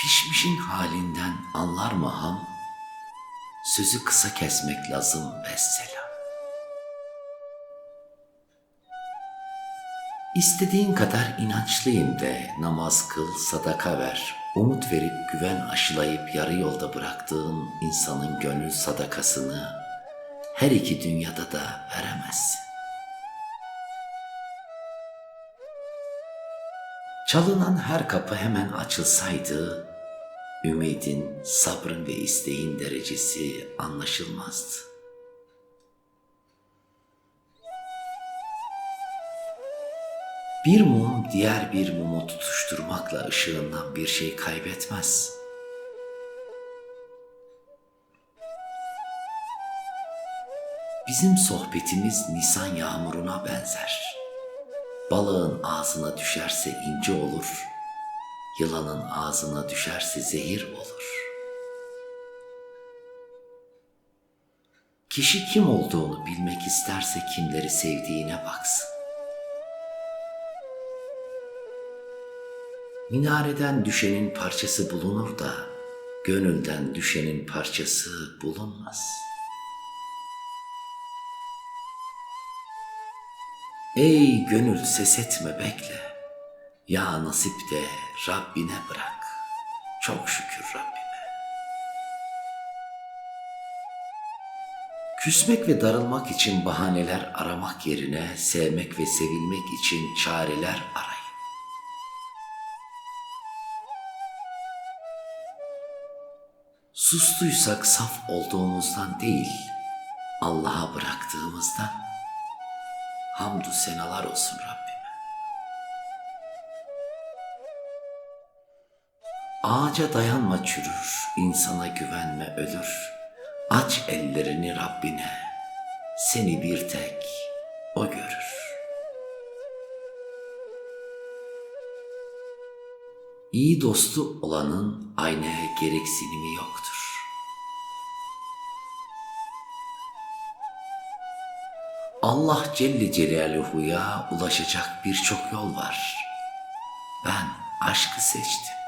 Pişmişin halinden anlar mı ham? Sözü kısa kesmek lazım vesselam. İstediğin kadar inançlıyım de namaz kıl, sadaka ver. Umut verip güven aşılayıp yarı yolda bıraktığın insanın gönül sadakasını her iki dünyada da veremezsin. Çalınan her kapı hemen açılsaydı, ümidin, sabrın ve isteğin derecesi anlaşılmazdı. Bir mum diğer bir mumu tutuşturmakla ışığından bir şey kaybetmez. Bizim sohbetimiz nisan yağmuruna benzer. Balığın ağzına düşerse ince olur, yılanın ağzına düşerse zehir olur. Kişi kim olduğunu bilmek isterse kimleri sevdiğine baksın. Minareden düşenin parçası bulunur da gönülden düşenin parçası bulunmaz. Ey gönül ses etme bekle. Ya nasip de Rabbine bırak. Çok şükür Rabbime. Küsmek ve darılmak için bahaneler aramak yerine sevmek ve sevilmek için çareler arayın. Sustuysak saf olduğumuzdan değil, Allah'a bıraktığımızdan hamdü senalar olsun Rabbime. Ağaca dayanma çürür, insana güvenme ölür. Aç ellerini Rabbine, seni bir tek O görür. İyi dostu olanın aynaya gereksinimi yoktur. Allah Celle Celaluhu'ya ulaşacak birçok yol var. Ben aşkı seçtim.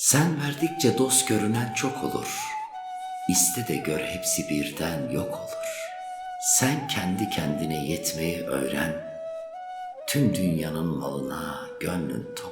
Sen verdikçe dost görünen çok olur. İste de gör hepsi birden yok olur. Sen kendi kendine yetmeyi öğren. Tüm dünyanın malına gönlün tok